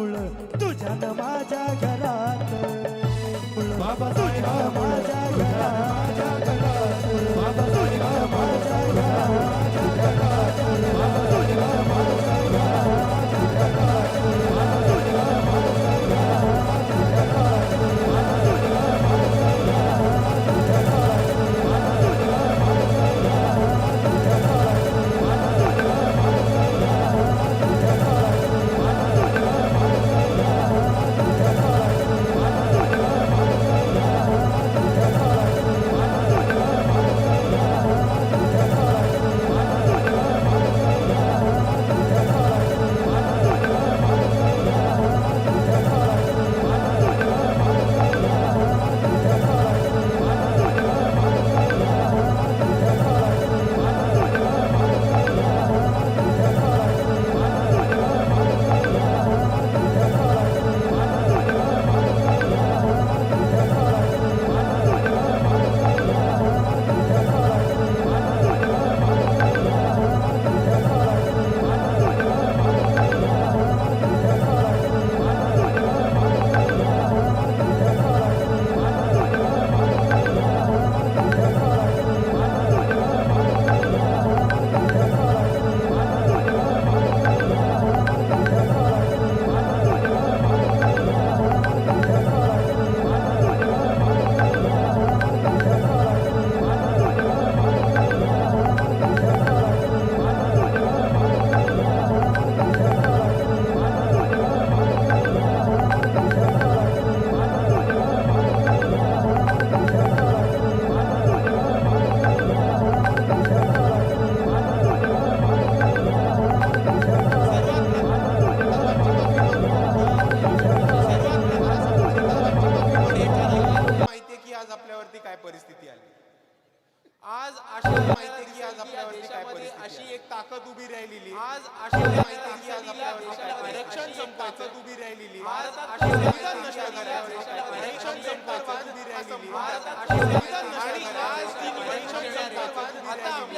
तुझ्या माझ्या घरात. बाबा तुझ्या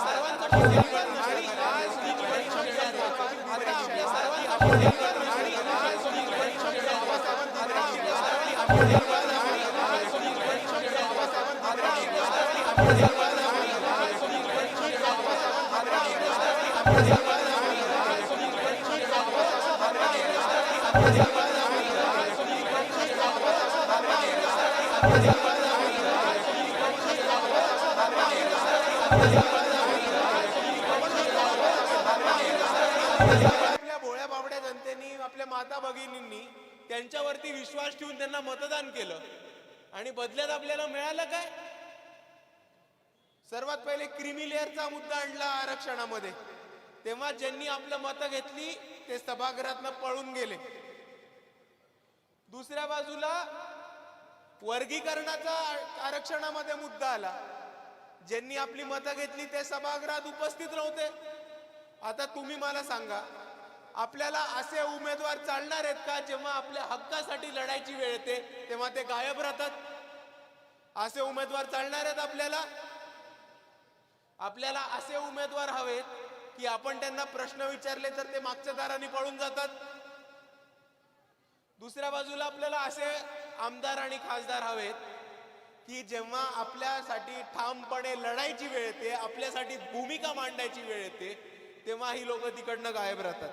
सर्वांसाठी आपल्या भोळ्या बाबड्या जनतेनी आपल्या माता भगिनींनी त्यांच्यावरती विश्वास ठेवून त्यांना मतदान केलं. आणि बदल्यात आपल्याला मिळालं काय? सर्वात पहिले क्रिमिलेअरचा मुद्दा आणला आरक्षणामध्ये. तेव्हा ज्यांनी आपलं मतं घेतली ते सभागृहातनं पळून गेले. दुसऱ्या बाजूला वर्गीकरणाचा आरक्षणामध्ये मुद्दा आला. ज्यांनी आपली मतं घेतली ते सभागृहात उपस्थित नव्हते. आता तुम्ही मला सांगा आपल्याला असे उमेदवार चालणार आहेत का जेव्हा आपल्या हक्कासाठी लढायची वेळ येते तेव्हा ते गायब राहतात? असे उमेदवार चालणार आहेत आपल्याला? आपल्याला असे उमेदवार हवेत की आपण त्यांना प्रश्न विचारले तर ते मागच्या दाराने पळून जातात? दुसऱ्या बाजूला आपल्याला असे आमदार आणि खासदार हवेत की जेव्हा आपल्यासाठी ठामपणे लढायची वेळ येते आपल्यासाठी भूमिका मांडायची वेळ येते तेव्हा ही लोक तिकडनं गायब राहतात.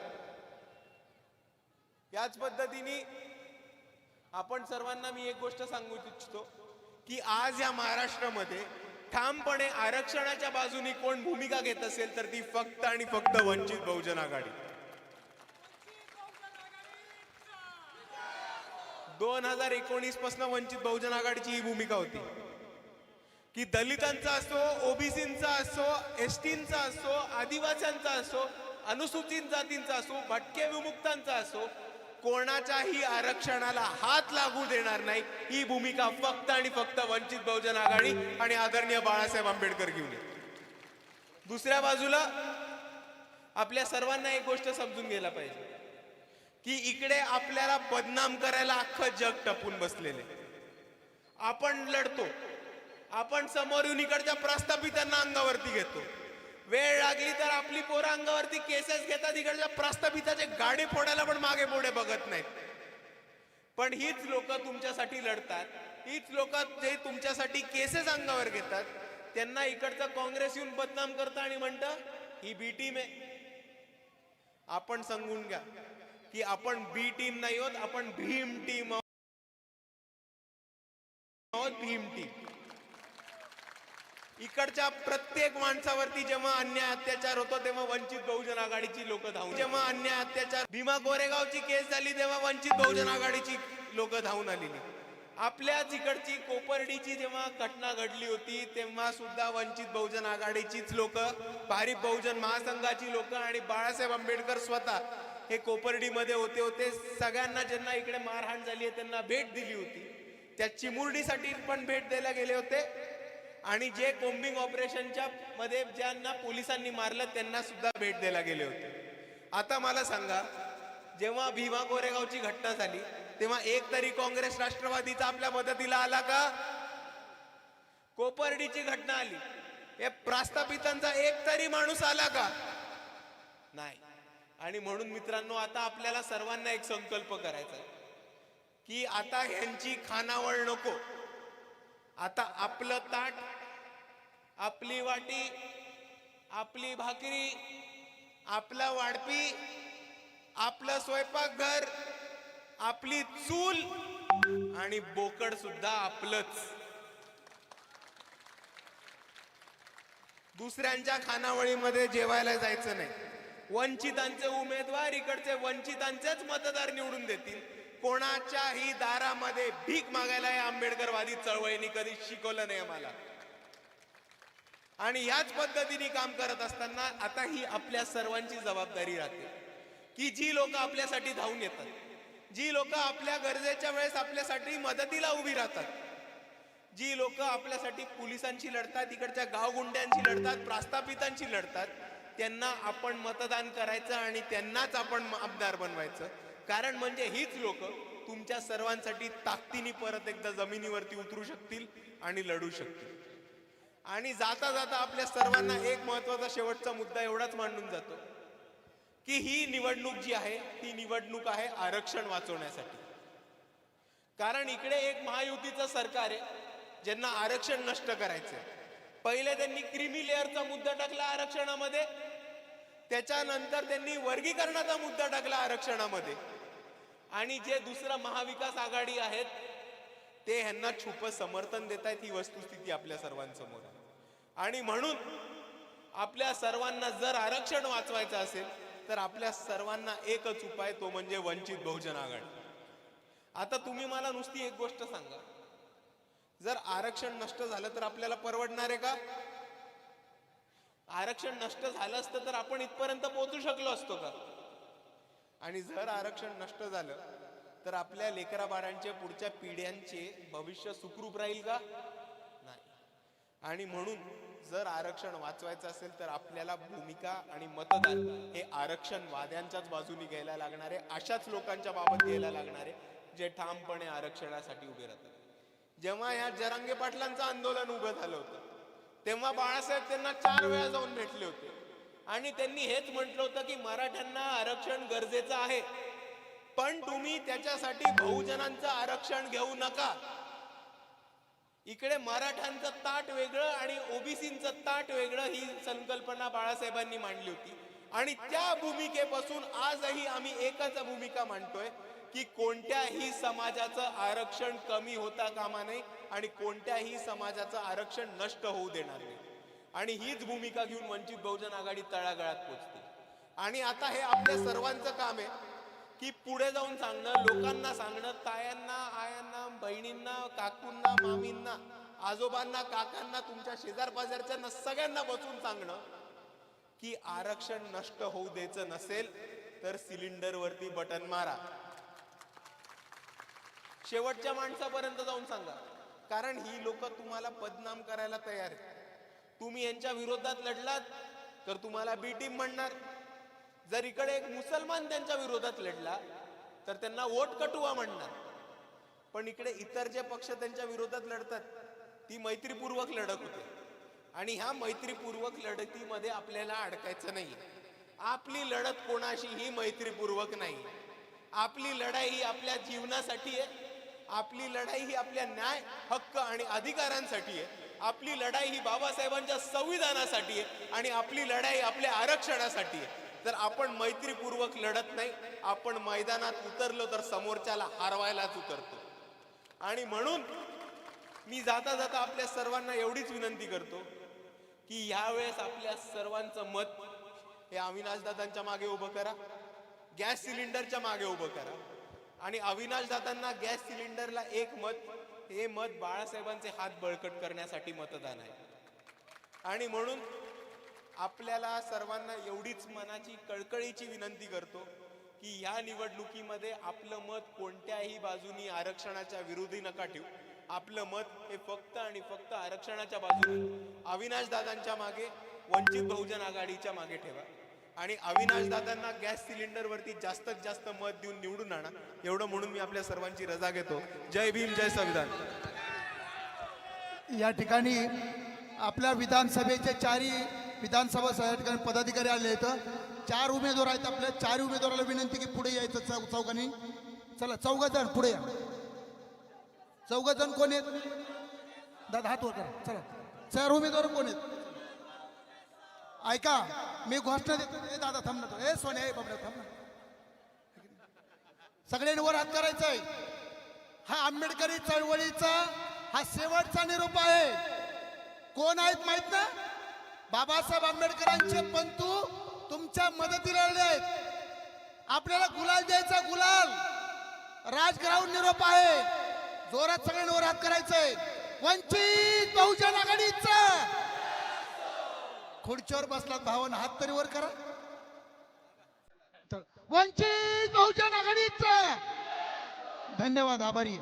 याच पद्धतीने आपण सर्वांना मी एक गोष्ट सांगू इच्छितो की आज या महाराष्ट्रामध्ये ठामपणे आरक्षणाच्या बाजूनी कोण भूमिका घेत असेल तर ती फक्त आणि फक्त वंचित बहुजन आघाडी. दोन हजार एकोणीसपासून वंचित बहुजन आघाडीची ही भूमिका होती. की दलितांचा असो ओबीसींचा असो एस टींचा असो आदिवासींचा असो अनुसूचित जातींचा असो भटके विमुक्तांचा असो कोणाच्याही आरक्षणाला हात लागू देणार नाही ही भूमिका फक्त आणि फक्त वंचित बहुजन आघाडी आणि आदरणीय बाळासाहेब आंबेडकर घेऊन दुसऱ्या बाजूला आपल्या सर्वांना एक गोष्ट समजून घ्यायला पाहिजे. की इकडे आपल्याला बदनाम करायला अख्खं जग टपून बसलेले आपण लढतो. आपण समोर येऊन इकडच्या प्रस्थापितांना अंगावरती घेतो. वेळ लागली तर आपली पोरं अंगावरती केसेस घेतात इकडच्या प्रस्थापिताचे गाडी फोडायला पण मागे पुढे बघत नाहीत. पण हीच लोक तुमच्यासाठी लढतात. हीच लोक जे तुमच्यासाठी केसेस अंगावर घेतात त्यांना इकडचं काँग्रेस येऊन बदनाम करतं आणि म्हणतं ही बी टीम आहे. आपण सांगून घ्या. की आपण बी टीम नाही होत आपण भीम टीम आहोत. भीम टीम इकडच्या प्रत्येक माणसावरती जेव्हा अन्याय अत्याचार होतो तेव्हा वंचित बहुजन आघाडीची लोक धावून जेव्हा अन्याय अत्याचार भीमा कोरेगावची केस झाली तेव्हा वंचित बहुजन आघाडीची लोक धावून आलेली आपल्याच इकडची कोपर्डीची जेव्हा घटना घडली होती तेव्हा सुद्धा वंचित बहुजन आघाडीचीच लोक भारिप बहुजन महासंघाची लोक आणि बाळासाहेब आंबेडकर स्वतः हे कोपर्डीमध्ये होते होते सगळ्यांना ज्यांना इकडे मारहाण झाली आहे त्यांना भेट दिली होती. त्या चिमुरडीसाठी पण भेट द्यायला गेले होते. आणि जे कोम्बिंग ऑपरेशनच्या मध्ये ज्यांना पोलिसांनी मारलं त्यांना सुद्धा भेट द्यायला गेले होते. आता मला सांगा जेव्हा भीमा कोरेगावची घटना झाली तेव्हा एक तरी काँग्रेस राष्ट्रवादीचा आपल्या मदतीला आला का? कोपर्डीची घटना आली. हे प्रास्थापितांचा एक तरी माणूस आला का? नाही. आणि म्हणून मित्रांनो आता आपल्याला सर्वांना एक संकल्प करायचा आहे की आता ह्यांची खानावळ नको. आता आपलं ताट आपली वाटी आपली भाकरी आपला वाढपी आपलं स्वयंपाकघर आपली चूल आणि बोकड सुद्धा आपलंच. दुसऱ्यांच्या खानावळीमध्ये जेवायला जायचं नाही. वंचितांचे उमेदवार इकडचे वंचितांचेच मतदार निवडून देतील. कोणाच्याही दारामध्ये भीक मागायला या आंबेडकरवादी चळवळीने कधी शिकवलं नाही आम्हाला. आणि याच पद्धतीने काम करत असताना आता ही आपल्या सर्वांची जबाबदारी राहते. की जी लोक आपल्यासाठी धावून येतात जी लोक आपल्या गरजेच्या वेळेस आपल्यासाठी मदतीला उभी राहतात जी लोक आपल्यासाठी पोलिसांशी लढतात इकडच्या गावगुंड्यांशी लढतात प्रास्थापितांशी लढतात त्यांना आपण मतदान करायचं आणि त्यांनाच आपण आमदार बनवायचं. कारण म्हणजे हीच लोक तुमच्या सर्वांसाठी ताकदीने परत एकदा जमिनीवरती उतरू शकतील आणि लढू शकतील. आणि जाता जाता आपल्या सर्वांना एक महत्त्वाचा शेवटचा मुद्दा एवढाच मांडून जातो की ही निवडणूक जी आहे ती निवडणूक आहे आरक्षण वाचवण्यासाठी. कारण इकडे एक महायुतीचं सरकार आहे ज्यांना आरक्षण नष्ट करायचं पहिले त्यांनी क्रिमी लेअरचा मुद्दा टाकला आरक्षणामध्ये त्याच्यानंतर त्यांनी वर्गीकरणाचा मुद्दा टाकला आरक्षणामध्ये. आणि जे दुसरं महाविकास आघाडी आहेत ते ह्यांना छुप समर्थन देत आहेत ही वस्तुस्थिती आपल्या सर्वांसमोर. आहे आणि म्हणून आपल्या सर्वांना जर आरक्षण वाचवायचं असेल तर आपल्या सर्वांना एकच उपाय तो म्हणजे वंचित बहुजन आघाडी. आता तुम्ही मला नुसती एक गोष्ट सांगा. जर आरक्षण नष्ट झालं तर आपल्याला परवडणार आहे का? आरक्षण नष्ट झालं असतं तर आपण इथपर्यंत पोहोचू शकलो असतो का? आणि जर आरक्षण नष्ट झालं तर आपल्या लेकराबाळांचे पुढच्या पिढ्यांचे भविष्य सुखरूप राहील का? नाही. आणि म्हणून जर आरक्षण वाचवायचं असेल तर आपल्याला भूमिका आणि मतदान हे आरक्षण वाद्यांच्याच बाजूने घ्यायला लागणारे अशाच लोकांच्या बाबत घ्यायला लागणारे जे ठामपणे आरक्षणासाठी उभे राहतात. जेव्हा ह्या जरांगे पाटलांचं आंदोलन उभं झालं होतं तेव्हा बाळासाहेब त्यांना चार वेळा जाऊन भेटले होते. आणि त्यांनी हेच म्हटलं होतं की मराठ्यांना आरक्षण गरजेचं आहे. पण तुम्ही त्याच्यासाठी बहुजनांचं आरक्षण घेऊ नका. इकडे मराठ्यांचं ताट वेगळं आणि ओबीसीचं ताट वेगळं ही संकल्पना बाळासाहेबांनी मांडली होती. आणि त्या भूमिकेपासून आजही आम्ही एकच भूमिका मांडतोय. की कोणत्याही समाजाचं आरक्षण कमी होता कामा नये आणि कोणत्याही समाजाचं आरक्षण नष्ट होऊ देणार नाही. आणि हीच भूमिका घेऊन वंचित बहुजन आघाडी तळागाळात पोहोचते आणि आता हे आपल्या सर्वांचं काम आहे की पुढे जाऊन सांगणं लोकांना सांगणं तायांना आयांना बहिणींना काकूंना मामींना आजोबांना काकांना तुमच्या शेजार पाजारच्या सगळ्यांना बसून सांगणं की आरक्षण नष्ट होऊ द्यायचं नसेल तर सिलेंडर वरती बटन मारा. शेवटच्या माणसापर्यंत जाऊन सांगा. कारण ही लोक तुम्हाला बदनाम करायला तयार आहेत. तुम्ही यांच्या विरोधात लढलात तर तुम्हाला बी टीम म्हणणार. जर इकडे एक मुसलमान त्यांच्या विरोधात लढला तर त्यांना वोट कटुवा म्हणणार. पण इकडे इतर जे पक्ष त्यांच्या विरोधात लढतात ती मैत्रीपूर्वक लढत होते. आणि ह्या मैत्रीपूर्वक लढतीमध्ये आपल्याला अडकायचं नाही. आपली लढत कोणाशी ही मैत्रीपूर्वक नाही. आपली लढाई ही आपल्या जीवनासाठी आहे. आपली लढाई ही आपल्या न्याय हक्क आणि अधिकारांसाठी आहे. आपली लढाई ही बाबासाहेबांच्या संविधानासाठी आहे आणि आपली लढाई आपल्या आरक्षणासाठी आहे. तर आपण मैत्रीपूर्वक लढत नाही आपण मैदानात उतरलो तर समोरच्याला हरवायलाच उतरतो. आणि म्हणून मी जाता जाता आपल्या सर्वांना एवढीच विनंती करतो की यावेळेस आपल्या सर्वांचं मत हे अविनाश दादांच्या मागे उभं करा गॅस सिलेंडरच्या मागे उभं करा. आणि अविनाश दादांना गॅस सिलेंडरला एक मत हे मत बाळासाहेबांचे हात बळकट करण्यासाठी मतदान आहे. आणि म्हणून आपल्याला सर्वांना एवढीच मनाची कळकळीची विनंती करतो की या निवडणुकीमध्ये आपलं मत कोणत्याही बाजूनी आरक्षणाच्या विरोधी नका ठेवू. आपलं मत हे फक्त आणि फक्त आरक्षणाच्या बाजूने अविनाश दादांच्या मागे वंचित बहुजन आघाडीच्या मागे ठेवा. आणि अविनाश दादांना गॅस सिलेंडर वरती जास्तीत जास्त मत देऊन निवडून आणा. एवढं म्हणून मी आपल्या सर्वांची रजा घेतो. जय भीम जय संविधान. या ठिकाणी आपल्या विधानसभेचे चारही विधानसभा या ठिकाणी पदाधिकारी आले आहेत. चार उमेदवार आहेत आपल्या चार उमेदवाराला विनंती की पुढे यायचं चौ चौघांनी. चला चौघ जण पुढे या. चौघ जण कोण आहेत? दादा हात वर करा. चला. चार उमेदवार कोण आहेत? ऐका मी घोषणा देतो ए दादा थांब ना तू. ए सोने ए बाबड्या थांब ना. सगळ्यांनी वर हात करायचा आहे हा आंबेडकरी चळवळीचा हा शेवटचा निरोप आहे. कोण आहेत माहीत ना? बाबासाहेब आंबेडकरांचे पंतू तुमच्या मदतीला आले आहेत. आपल्याला गुलाल द्यायचा गुलाल. राजग्राउंड निरोप आहे. जोरात सगळ्यांनी वर हात करायचंय. वंचित बहुजन आघाडीचा. खुर्चीवर बसलात भावन हात तरी वर करा. वंचित बहुजन आघाडीच. धन्यवाद आभारी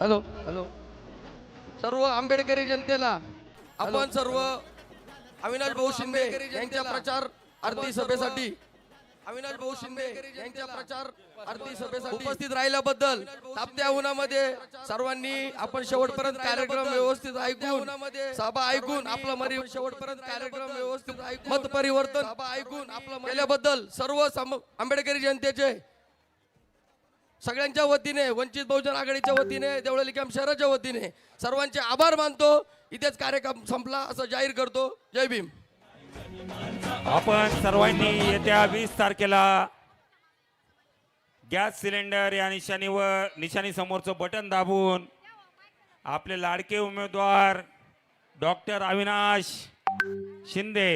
हॅलो. हॅलो. सर्व आंबेडकरी जनतेला आपण सर्व अविनाश भाऊ शिंदे यांच्या प्रचार आरती सभेसाठी अविनाश भाऊ शिंदे यांच्या प्रचार आरती सभेसाठी उपस्थित राहिल्याबद्दल तापत्या उन्हामध्ये सर्वांनी आपण शेवटपर्यंत कार्यक्रम व्यवस्थित ऐकून सभा ऐकून आपला मरी शेवटपर्यंत कार्यक्रम व्यवस्थित ऐकून मत परिवर्तन सभा ऐकून आपलं केल्याबद्दल सर्व आंबेडकरी जनतेचे सगळ्यांच्या वतीने वंचित बहुजन आघाडीच्या वतीने देवळाली कॅम्प शहराच्या वतीने सर्वांचे आभार मानतो. इथेच कार्यक्रम संपला असं जाहीर करतो. जय भीम. आपण सर्वांनी येत्या वीस तारखेला गॅस सिलेंडर या निशाणीवर निशाणी समोरचं बटन दाबून आपले लाडके उमेदवार डॉक्टर अविनाश शिंदे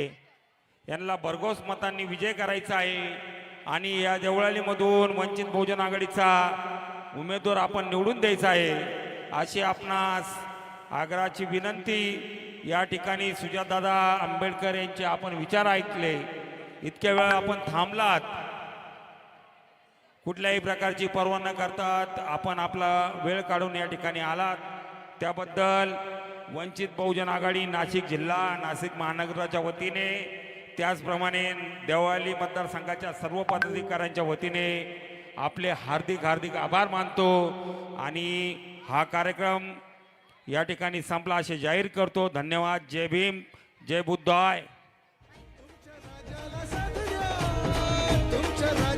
यांना भरघोस मतांनी विजय करायचा आहे. आणि या देवळालीमधून वंचित बहुजन आघाडीचा उमेदवार आपण निवडून द्यायचा आहे अशी आपणास आग्रहाची विनंती. या ठिकाणी सुजातदादा आंबेडकर यांचे आपण विचार ऐकले. इतक्या वेळा आपण थांबलात. कुठल्याही प्रकारची पर्वा न करतात आपण आपला वेळ काढून या ठिकाणी आलात. त्याबद्दल वंचित बहुजन आघाडी नाशिक जिल्हा नाशिक महानगराच्या वतीने त्याचप्रमाणे देवाली मतदारसंघाच्या सर्व पदाधिकाऱ्यांच्या वतीने आपले हार्दिक हार्दिक आभार मानतो आणि हा कार्यक्रम या ठिकाणी संपला असे जाहीर करतो. धन्यवाद. जय भीम. जय बुद्धाय तुमच्या